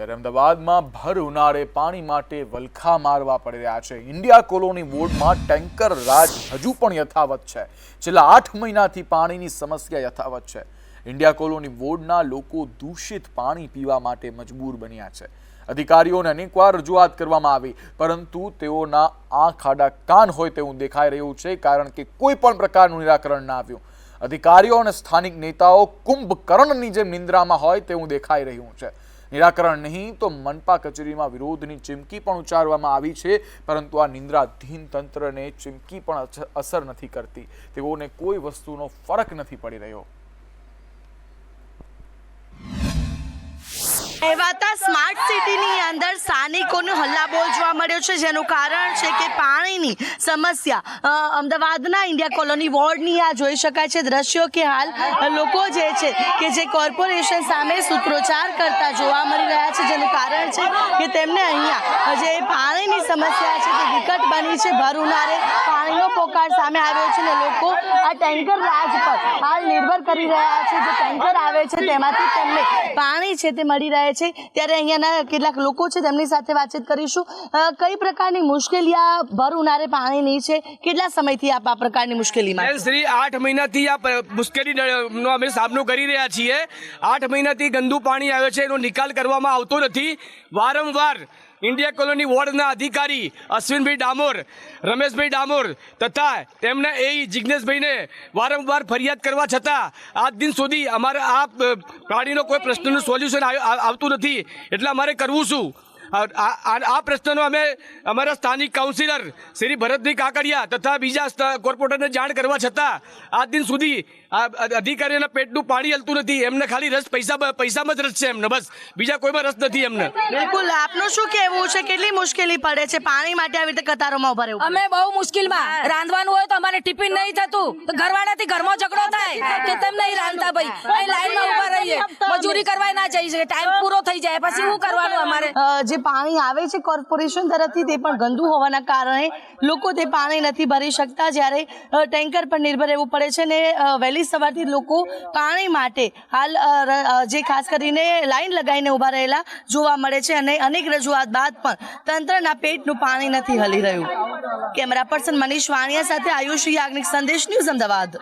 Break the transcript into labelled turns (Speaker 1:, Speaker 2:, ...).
Speaker 1: ત્યારે અમદાવાદમાં ભર ઉનાળે પાણી માટે વલખા મારવા પડી રહ્યા છે. ઇન્ડિયા કોલોની વોર્ડમાં ટેન્કર રાજ હજુ પણ યથાવત છે. છેલ્લા આઠ મહિનાથી પાણીની સમસ્યા યથાવત છે. ઇન્ડિયા કોલોની વોર્ડના લોકો દૂષિત પાણી પીવા માટે મજબૂર બન્યા છે. અધિકારીઓને અનેકવાર રજૂઆત કરવામાં આવી, પરંતુ તેઓના આંખ આડા કાન હોય તેવું દેખાઈ રહ્યું છે, કારણ કે કોઈ પણ પ્રકારનું નિરાકરણ ના આવ્યું. અધિકારીઓ અને સ્થાનિક નેતાઓ કુંભકર્ણની જેમ નિંદ્રામાં હોય તેવું દેખાઈ રહ્યું છે. નિરાકરણ નહીં તો મનપા કચેરીમાં વિરોધની ચીમકી પણ ઉચ્ચારવામાં આવી છે, પરંતુ આ નિંદ્રાધીન તંત્રને ચીમકી પણ અસર નથી કરતી. તેઓને કોઈ વસ્તુનો ફરક નથી પડી રહ્યો.
Speaker 2: કહેવાતા સ્માર્ટ સિટીની અંદર સ્થાનિકોનો હલ્લાબોલ જોવા મળ્યો છે, જેનું કારણ છે કે પાણીની સમસ્યા. અમદાવાદના ઇન્ડિયા કોલોની વોર્ડની આ જોઈ શકાય છે દ્રશ્યો કે હાલ લોકો જે છે કે જે કોર્પોરેશન સામે સૂત્રોચ્ચાર કરતા જોવા મળી રહ્યા છે, જેનું કારણ છે કે તેમને અહીંયા જે પાણીની સમસ્યા છે તે વિકટ બની છે ભર ઉનાળે પાણીનો પોકાર સામે આવ્યો છે ને લોકો આ ટેન્કર રાજ પર હાલ નિર્ભર કરી રહ્યા છે. જે ટેન્કર આવે છે તેમાંથી તેમને પાણી છે તે મળી રહે છે. ત્યારે અહીંયાના કેટલાક લોકો છે તેમની સાથે વાતચીત કરીશું. કઈ પ્રકારની મુશ્કેલી આ ભર ઉનાળે પાણીની છે? કેટલા સમયથી આપ આ પ્રકારની મુશ્કેલીમાં
Speaker 3: શ્રી આઠ મહિનાથી આ મુશ્કેલીનો મુશ્કેલી અમે સામનો કરી રહ્યા છીએ. આઠ મહિનાથી ગંદુ પાણી આવે છે એનો નિકાલ કરવામાં આવતો નથી. વારંવાર ઇન્ડિયા કોલોની વોર્ડના અધિકારી અશ્વિનભાઈ ડામોર, રમેશભાઈ ડામોર તથા તેમના એ જિજ્ઞેશભાઈને વારંવાર ફરિયાદ કરવા છતાં આજ દિન સુધી અમારા આ પ્રાણીનો કોઈ પ્રશ્નનું સોલ્યુશન આવતું નથી. એટલે અમારે કરવું શું? આ આ- આ પ્રશ્નનો અમે અમારા સ્થાનિક કાઉન્સિલર શ્રી ભરતભાઈ કાકડિયા તથા બીજા કોર્પોરેટરને જાણ કરવા છતાં આજ દિન સુધી આ અધિકારીઓના પેટનું પાણી હલતું નથી. એમને ખાલી રસ પૈસા પૈસામાં જ રસ છે એમને બસ. બીજા કોઈમાં રસ નથી એમને.
Speaker 2: બિલકુલ. આપનું શું કહેવું છે? કેટલી મુશ્કેલી પડે છે? પાણી માટે આવી રીતે કતારોમાં ઊભા રહેવું
Speaker 4: અમે બહુ મુશ્કેલમાં. રાંધવાનું હોય તો અમારે ટિફિન નહીં થતું. તો ઘરવાળાથી ઘરમાં ઝઘડો થાય. કે તેમ નહીં રાંધતા ભાઈ? લાઈનમાં ઊભા રહીએ મજૂરી કરવા ના જઈ શકે ટાઈમ પૂરો થઈ જાય. પછી શું કરવાનું અમારે?
Speaker 2: જે પાણી આવે છે કોર્પોરેશન તરફથી તે પણ ગંદુ હોવાના કારણે લોકો તે પાણી નથી ભરી શકતા જ્યારે ટેન્કર પર નિર્ભર રહેવું પડે છે ને વહેલી સવારથી લોકો પાણી માટે હાલ જે ખાસ કરીને લાઈન લગાવીને ઊભા રહેલા જોવા મળે છે અને અનેક રજૂઆત બાદ પણ તંત્રના પેટનું પાણી નથી હલી રહ્યું. કેમેરા પર્સન મનીષ વાણિયા સાથે આયુષ યાજ્ઞિક સંદેશ ન્યૂઝ અમદાવાદ.